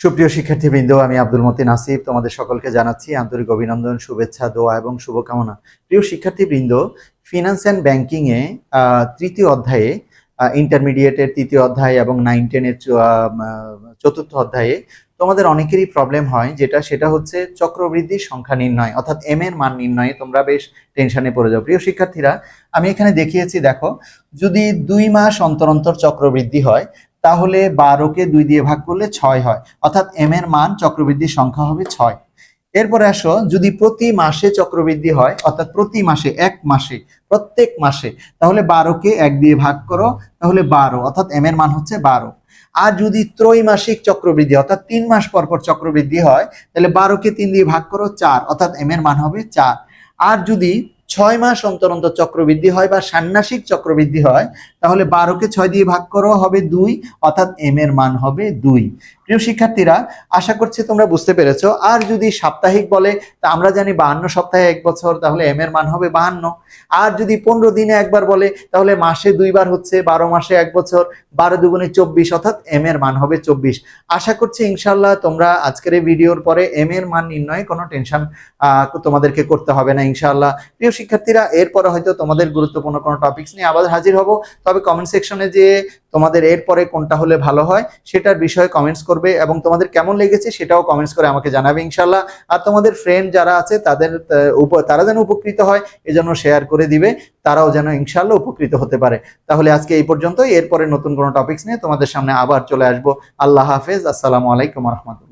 সুপ্রিয় শিক্ষার্থীবৃন্দ আমি আব্দুল মতিন আসিফ। তোমাদের সকলকে জানাচ্ছি আন্তরিক অভিনন্দন শুভেচ্ছা দোয়া এবং শুভকামনা। প্রিয় শিক্ষার্থীবৃন্দ ফিনান্স অ্যান্ড ব্যাংকিং এ আহ, তৃতীয় অধ্যায়ে ইন্টারমিডিয়েটের তৃতীয় অধ্যায় এবং নাইন টেনের চতুর্থ অধ্যায়ে তোমাদের অনেকেরই প্রবলেম হয় যেটা সেটা হচ্ছে চক্রবৃদ্ধির সংখ্যা নির্ণয় অর্থাৎ এম এর মান নির্ণয়ে তোমরা বেশ টেনশনে পড়ে যাও। প্রিয় শিক্ষার্থীরা আমি এখানে দেখিয়েছি দেখো যদি দুই মাস অন্তর অন্তর চক্রবৃদ্ধি হয় তাহলে বারোকে দুই দিয়ে ভাগ করলে ছয় হয়। অর্থাৎ এম এর মান চক্রবৃদ্ধির সংখ্যা হবে ছয়। এরপরে আসো, যদি প্রতি মাসে চক্রবৃদ্ধি হয়, অর্থাৎ প্রতি মাসে, এক মাসে, প্রত্যেক মাসে, তাহলে বারোকে এক দিয়ে ভাগ করো, তাহলে বারো, অর্থাৎ এম এর মান হচ্ছে বারো। আর যদি ত্রৈমাসিক চক্রবৃদ্ধি, অর্থাৎ তিন মাস পর পর চক্রবৃদ্ধি হয়, তাহলে বারোকে তিন দিয়ে ভাগ করো, চার, অর্থাৎ এম এর মান হবে চার। আর যদি ছয় মাস অন্তর অন্তর চক্রবৃদ্ধি হয় বা ষান্মাসিক চক্রবৃদ্ধি হয় তাহলে বারোকে ছয় দিয়ে ভাগ করো, হবে দুই, অর্থাৎ এম এর মান হবে দুই। প্রিয় শিক্ষার্থীরা, আশা করছি তোমরা বুঝতে পেরেছ। আর যদি সাপ্তাহিক বলে, তা আমরা জানি বাহান্ন সপ্তাহে এক বছর, তাহলে এম এর মান হবে বাহান্ন। আর যদি পনেরো দিনে একবার বলে, তাহলে মাসে দুইবার হচ্ছে, বারো মাসে এক বছর, বারো দুগুণে চব্বিশ, অর্থাৎ এম এর মান হবে চব্বিশ। আশা করছি ইনশাল্লাহ তোমরা আজকের এই ভিডিওর পরে এম এর মান নির্ণয়ে কোনো টেনশন তোমাদেরকে করতে হবে না ইনশাল্লাহ প্রিয় শিক্ষার্থীরা, এরপরে হয়তো তোমাদের গুরুত্বপূর্ণ কোনো টপিকস নিয়ে আবার হাজির হব। তবে কমেন্ট সেকশনে যে তোমাদের এরপরে কোনটা হলে ভালো হয়, সেটার বিষয়ে কমেন্টস করবে এবং তোমাদের কেমন লেগেছে সেটাও কমেন্টস করে আমাকে জানাবে ইনশাল্লাহ আর তোমাদের ফ্রেন্ড যারা আছে, তাদের তারা যেন উপকৃত হয় এজন্য শেয়ার করে দিবে, তারাও যেন ইনশাল্লাহ উপকৃত হতে পারে। তাহলে আজকে এই পর্যন্তই, এরপরে নতুন কোনো টপিকস নিয়ে তোমাদের সামনে আবার চলে আসব। আল্লাহ হাফেজ, আসসালামু আলাইকুম রহমতুল্লাহ।